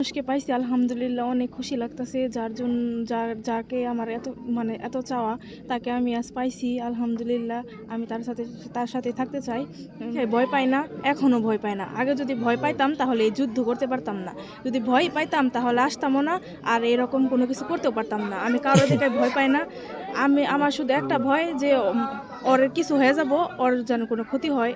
মানুষকে পাইছি, আলহামদুলিল্লাহ অনেক খুশি লাগতেছে। যার জন্য, যার, যাকে আমার এত মানে এত চাওয়া, তাকে আমি আজ পাইছি, আলহামদুলিল্লাহ। আমি তার সাথে তার সাথে থাকতে চাই। ভয় পাই না এখনও ভয় পাই না। আগে যদি ভয় পাইতাম, তাহলে এই যুদ্ধ করতে পারতাম না। যদি ভয় পাইতাম, তাহলে আসতামও না, আর এরকম কোনো কিছু করতেও পারতাম না। আমি কারোর দিকে ভয় পাই না। আমি, আমার শুধু একটা ভয় যে, ওর কিছু হয়ে যাব, ওর যেন কোনো ক্ষতি হয়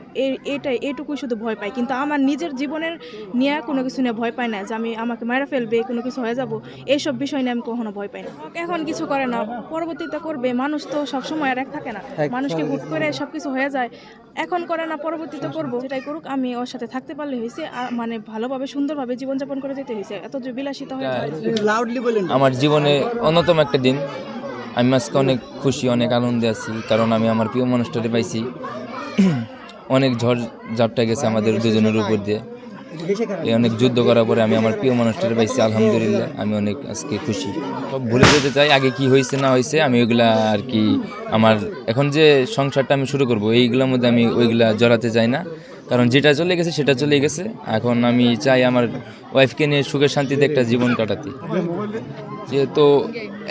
এটাই, এটুকুই শুধু ভয় পাই। কিন্তু আমার নিজের জীবনের নিয়ে কোনো কিছু নিয়ে ভয় পাই না যে, আমি আমাকে মারা ফেলবে কোনো কিছু হয়ে যাব এইসব বিষয় নিয়ে আমি কখনো ভয় পাই না। এখন কিছু করে না পরবর্তীতে করবে মানুষ তো সবসময় আর এক থাকে না। মানুষকে হুট করে সব কিছু হয়ে যায়। এখন করে না পরবর্তীতে করব সেটাই করুক আমি ওর সাথে থাকতে পারলে হয়েছে আর মানে ভালোভাবে সুন্দরভাবে জীবনযাপন করে যেতে হয়েছে। এত যে বিলাসিতা হয়ে লাউডলি বলেন। আমার জীবনে অন্যতম একটা দিন। আমি আজকে অনেক খুশি অনেক আনন্দে আছি কারণ আমি আমার প্রিয় মানুষটারে পাইছি। অনেক ঝড় ঝাপটা গেছে আমাদের দুজনের উপর দিয়ে। অনেক যুদ্ধ করার পরে আমি আমার প্রিয় মানুষটারে পাইছি, আলহামদুলিল্লাহ। আমি অনেক আজকে খুশি। সব ভুলে যেতে চাই, আগে কি হয়েছে না হয়েছে আমি ওইগুলা আর কি আমার এখন যে সংসারটা আমি শুরু করব, এইগুলোর মধ্যে আমি ওইগুলা জড়াতে চাই না। কারণ যেটা চলে গেছে, সেটা চলে গেছে। এখন আমি চাই আমার ওয়াইফকে নিয়ে সুখে শান্তিতে একটা জীবন কাটাতে। যেহেতু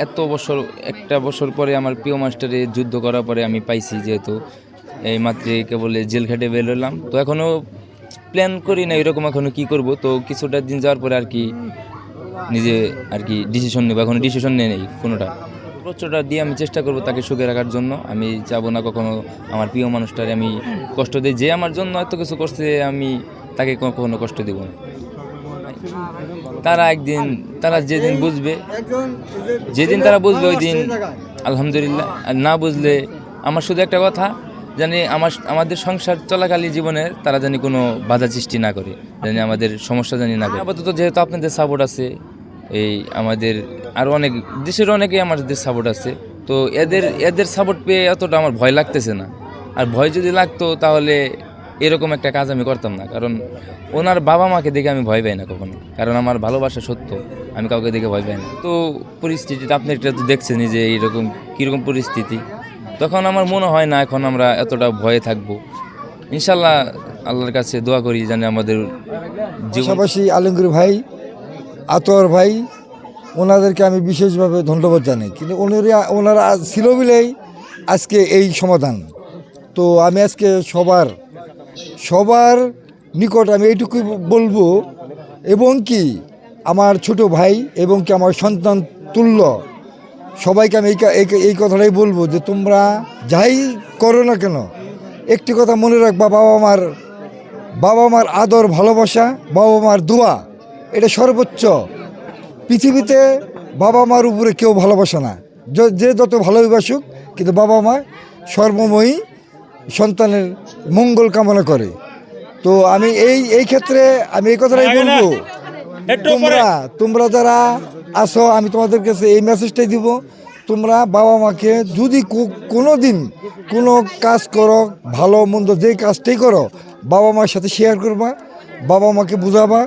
এত বছর, একটা বছর পরে আমার প্রিয় মাস্টারে যুদ্ধ করার পরে আমি পাইছি, যেহেতু এই মাত্র কেবল জেল ঘাটে বেরোলাম তো এখনও প্ল্যান করি না, এরকম এখনও কী করব? তো কিছুটা দিন যাওয়ার পরে আর কি নিজে আর কি ডিসিশন নেব। এখনও ডিসিশন নিয়ে নেই কোনোটা। প্রচুরটা দিয়ে আমি চেষ্টা করব তাকে সুখে রাখার জন্য। আমি চাবো না কখনো আমার প্রিয় মানুষটারে আমি কষ্ট দিই। যে আমার জন্য এত কিছু করছে, আমি তাকে কখনো কষ্ট দেবো না। তারা একদিন, তারা যেদিন বুঝবে, যেদিন তারা বুঝবে ওই দিন, আলহামদুলিল্লাহ। আর না বুঝলে, আমার শুধু একটা কথা জানি আমার আমাদের সংসার চলাকালীন জীবনে তারা জানি কোনো বাধা সৃষ্টি না করে। জানি আমাদের সমস্যা জানি না করে। আপাতত যেহেতু আপনাদের সাপোর্ট আছে এই আমাদের আরও অনেক দেশের অনেকেই আমাদের সাপোর্ট আছে। তো এদের এদের সাপোর্ট পেয়ে এতটা আমার ভয় লাগতেছে না। আর ভয় যদি লাগতো তাহলে এরকম একটা কাজ আমি করতাম না। কারণ ওনার বাবা মাকে দেখে আমি ভয় পাই না কখনো। কারণ আমার ভালোবাসা সত্য আমি কাউকে দেখে ভয় পাই না। তো পরিস্থিতিটা আপনি এটা তো দেখছেনই যে এইরকম কীরকম পরিস্থিতি। তখন আমার মনে হয় না এখন আমরা এতটা ভয়ে থাকব। ইনশাল্লাহ আল্লাহর কাছে দোয়া করি যেন আমাদের পাশাপাশি আলমগীর ভাই আতর ভাই, ওনাদেরকে আমি বিশেষভাবে ধন্যবাদ জানাই। কিন্তু ওনারা ওনারা ছিল বলেই আজকে এই সমাধান। তো আমি আজকে সবার সবার নিকট আমি এইটুকুই বলব, এবং কি আমার ছোট ভাই এবং কি আমার সন্তান তুল্য সবাইকে আমি এই কথাটাই বলব যে তোমরা যাই করো না কেন একটি কথা মনে রাখবা বাবা মার বাবা মার আদর ভালোবাসা বাবা মার দোয়া এটা সর্বোচ্চ। পৃথিবীতে বাবা মার উপরে কেউ ভালোবাসে না। য- যে যত ভালোবাসুক কিন্তু বাবা মা সর্বময়ী সন্তানের মঙ্গল কামনা করে। তো আমি এই এই ক্ষেত্রে আমি এই কথাটাই বলব তোমরা তোমরা যারা আসো আমি তোমাদের কাছে এই মেসেজটাই দিব। তোমরা বাবা মাকে যদি কোনো দিন কোনো কাজ করো ভালো মন্দ যে কাজটাই করো বাবা মার সাথে শেয়ার করবা বাবা মাকে বুঝাবা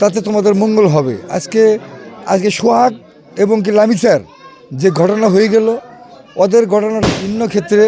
তাতে তোমাদের মঙ্গল হবে। আজকে আজকে সোহাগ এবং কি লামিসার যে ঘটনা হয়ে গেল ওদের ঘটনার ভিন্ন ক্ষেত্রে